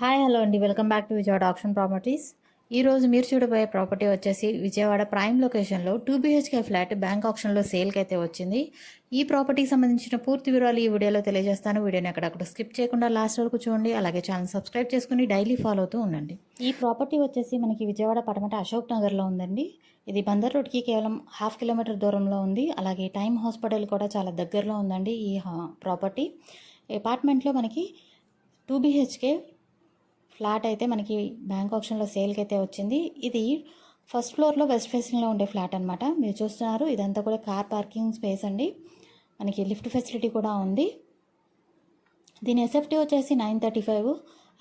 Hi hello అండి. Welcome back to Vijayawada option properties. ఈ రోజు మీరు చూడబోయే ప్రాపర్టీ వచ్చేసి విజయవాడ ప్రైమ్ లొకేషన్లో టూ బీహెచ్కే ఫ్లాట్ బ్యాంక్ ఆప్షన్లో సేల్కి అయితే వచ్చింది. ఈ ప్రాపర్టీకి సంబంధించిన పూర్తి వివరాలు ఈ వీడియోలో తెలియజేస్తాను. వీడియోని అక్కడక్కడ స్కిప్ చేయకుండా లాస్ట్ వరకు చూడండి. అలాగే ఛానల్ సబ్స్క్రైబ్ చేసుకుని డైలీ ఫాలో అవుతూ ఉండండి. ఈ ప్రాపర్టీ వచ్చేసి మనకి విజయవాడ పడమట అశోక్ నగర్లో ఉందండి. ఇది బందర్ రోడ్కి కేవలం హాఫ్ కిలోమీటర్ దూరంలో ఉంది. అలాగే టైమ్ హాస్పిటల్ కూడా చాలా దగ్గరలో ఉందండి ఈ ప్రాపర్టీ. అపార్ట్మెంట్లో మనకి టూ బీహెచ్కే ఫ్లాట్ అయితే మనకి బ్యాంక్ ఆప్షన్లో సేల్కి అయితే వచ్చింది. ఇది ఫస్ట్ ఫ్లోర్లో వెస్ట్ ఫేసింగ్లో ఉండే ఫ్లాట్ అనమాట మీరు చూస్తున్నారు ఇదంతా కూడా కార్ పార్కింగ్ స్పేస్ అండి. మనకి లిఫ్ట్ ఫెసిలిటీ కూడా ఉంది. దీని ఎస్ఎఫ్టీ వచ్చేసి నైన్ థర్టీ ఫైవ్.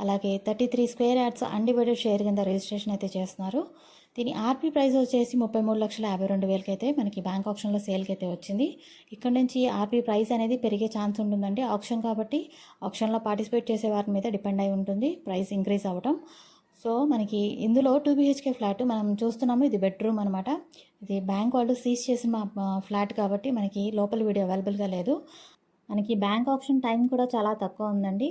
అలాగే thirty three square yards undivided share కింద రిజిస్ట్రేషన్ అయితే చేస్తున్నారు. దీని ఆర్పీ ప్రైస్ వచ్చేసి ముప్పై మూడు లక్షల యాభై రెండు వేలకి అయితే మనకి బ్యాంక్ ఆప్షన్లో సేల్కి అయితే వచ్చింది. ఇక్కడ నుంచి ఆర్పీ ప్రైస్ అనేది పెరిగే ఛాన్స్ ఉంటుందండి. ఆప్షన్ కాబట్టి ఆప్షన్లో పార్టిసిపేట్ చేసే వారి మీద డిపెండ్ అయి ఉంటుంది. ప్రైస్ ఇంక్రీజ్ అవ్వటం. సో మనకి ఇందులో టూ బీహెచ్కే ఫ్లాట్ మనం చూస్తున్నాము. ఇది బెడ్రూమ్ అనమాట ఇది బ్యాంక్ వాళ్ళు సీజ్ చేసిన ఫ్లాట్ కాబట్టి మనకి లోపల వీడియో అవైలబుల్గా లేదు. మనకి బ్యాంక్ ఆప్షన్ టైం కూడా చాలా తక్కువ ఉందండి.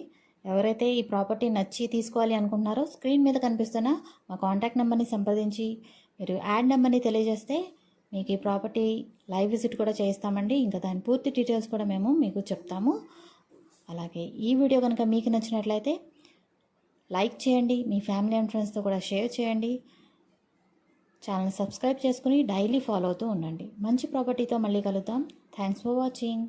ఎవరైతే ఈ ప్రాపర్టీ నచ్చి తీసుకోవాలి అనుకుంటున్నారో స్క్రీన్ మీద కనిపిస్తున్న మా కాంటాక్ట్ నెంబర్ని సంప్రదించి మీరు యాడ్ నెంబర్ని తెలియజేస్తే మీకు ఈ ప్రాపర్టీ లైవ్ విజిట్ కూడా చేస్తామండి ఇంకా దాని పూర్తి డీటెయిల్స్ కూడా మేము మీకు చెప్తాము. అలాగే ఈ వీడియో కనుక మీకు నచ్చినట్లయితే లైక్ చేయండి మీ ఫ్యామిలీ అండ్ ఫ్రెండ్స్తో కూడా షేర్ చేయండి. ఛానల్ సబ్స్క్రైబ్ చేసుకుని డైలీ ఫాలో అవుతూ ఉండండి. మంచి ప్రాపర్టీతో మళ్ళీ కలుద్దాం. Thanks for watching.